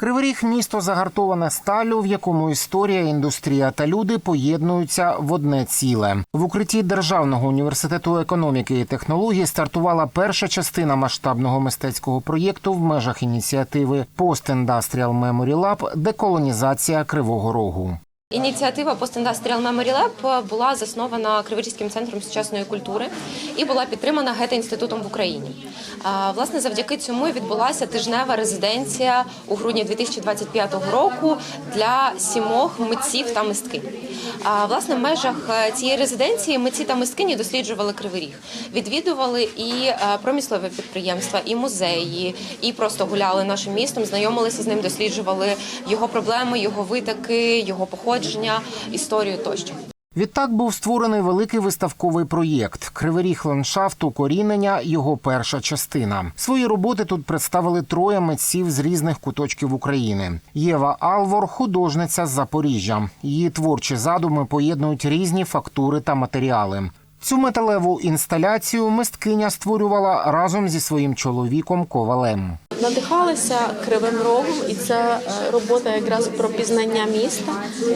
Кривий Ріг – місто загартоване сталю, в якому історія, індустрія та люди поєднуються в одне ціле. В укритті Державного університету економіки і технологій стартувала перша частина масштабного мистецького проєкту в межах ініціативи Post Industrial Memory Lab Деколонізація Кривого Рогу. Ініціатива Industrial Memory Lab була заснована Криворізьким центром сучасної культури і була підтримана Гете-інститутом в Україні. Власне, завдяки цьому відбулася тижнева резиденція у грудні 2025 року для сімох митців та мисткинь. Власне, в межах е, цієї резиденції митці та мисткині досліджували Кривий Ріг. Відвідували і е, промислові підприємства, і музеї, і просто гуляли нашим містом, знайомилися з ним, досліджували його проблеми, його витоки, його походження, історію тощо. Відтак був створений великий виставковий проєкт Кривий Ріг ландшафт укорінення. Його перша частина. Свої роботи тут представили троє митців з різних куточків України. Єва Алвор, художниця з Запоріжжя. Її творчі задуми поєднують різні фактури та матеріали. Цю металеву інсталяцію мисткиня створювала разом зі своїм чоловіком Ковалем. Надихалися кривим рогом, і це робота якраз про пізнання міста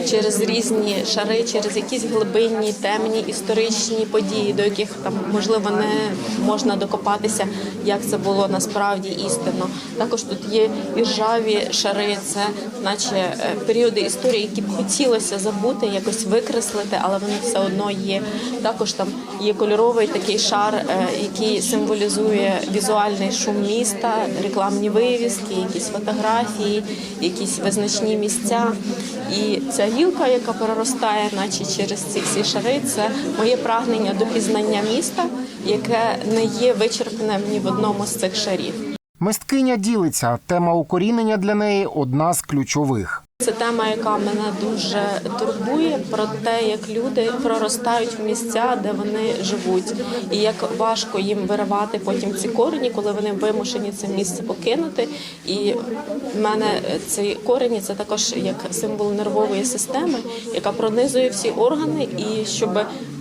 через різні шари, через якісь глибинні, темні історичні події, до яких там можливо не можна докопатися, як це було насправді істинно. Також тут є іржаві шари, це наче е, періоди історії, які б хотілося забути, якось викреслити, але вони все одно є. Також там є кольоровий такий шар, е, який символізує візуальний шум міста, рекламні вивіски, якісь фотографії, якісь визначні місця. І ця гілка, яка переростає, наче через ці всі шари, це моє прагнення до пізнання міста, яке не є вичерпним ні в одному з цих шарів. Мисткиня ділиться. Тема укорінення для неї одна з ключових. Це тема, яка мене дуже турбує про те, як люди проростають в місця, де вони живуть, і як важко їм виривати потім ці корені, коли вони вимушені це місце покинути. І в мене ці корені це також як символ нервової системи, яка пронизує всі органи. І щоб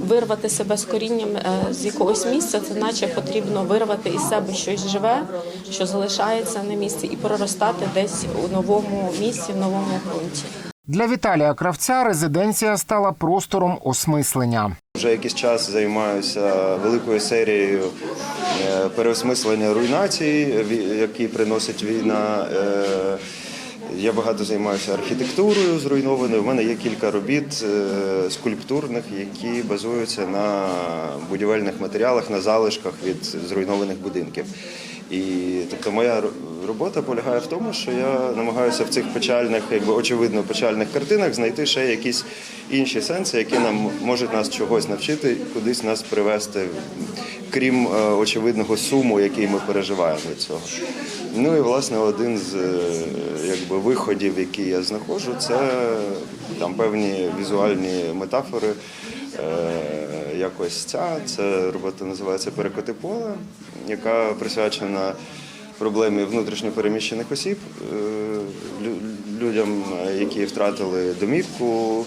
вирвати себе з корінням е, з якогось місця, це наче потрібно вирвати із себе щось живе, що залишається на місці, і проростати десь у новому місці, в новому ґрунті. Для Віталія Кравця резиденція стала простором осмислення. Вже якийсь час займаюся великою серією е, переосмислення руйнацій, ві- які приносить війна. Е, Я багато займаюся архітектурою зруйнованою. У мене є кілька робіт е, скульптурних, які базуються на будівельних матеріалах, на залишках від зруйнованих будинків. І тобто моя робота полягає в тому, що я намагаюся в цих печальних, якби очевидно печальних картинах знайти ще якісь інші сенси, які нам можуть нас чогось навчити, кудись нас привести, крім е, очевидного суму, який ми переживаємо від цього. Ну і власне один з е, якби виходів, які я знаходжу, це там певні візуальні метафори. Е, Якось ця це робота називається Перекоти поле, яка присвячена проблемі внутрішньопереміщених осіб, е, лю- людям, е, які втратили домівку,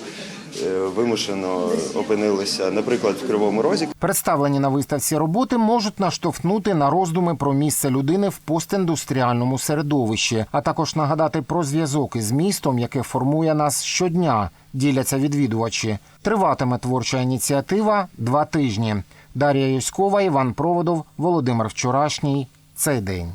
вимушено опинилися, наприклад, в Кривому Розі. Представлені на виставці роботи можуть наштовхнути на роздуми про місце людини в постіндустріальному середовищі, а також нагадати про зв'язок із містом, яке формує нас щодня. Діляться відвідувачі. Триватиме творча ініціатива два тижні. Дар'я Юськова, Іван Проводов, Володимир Вчорашній. Цей день.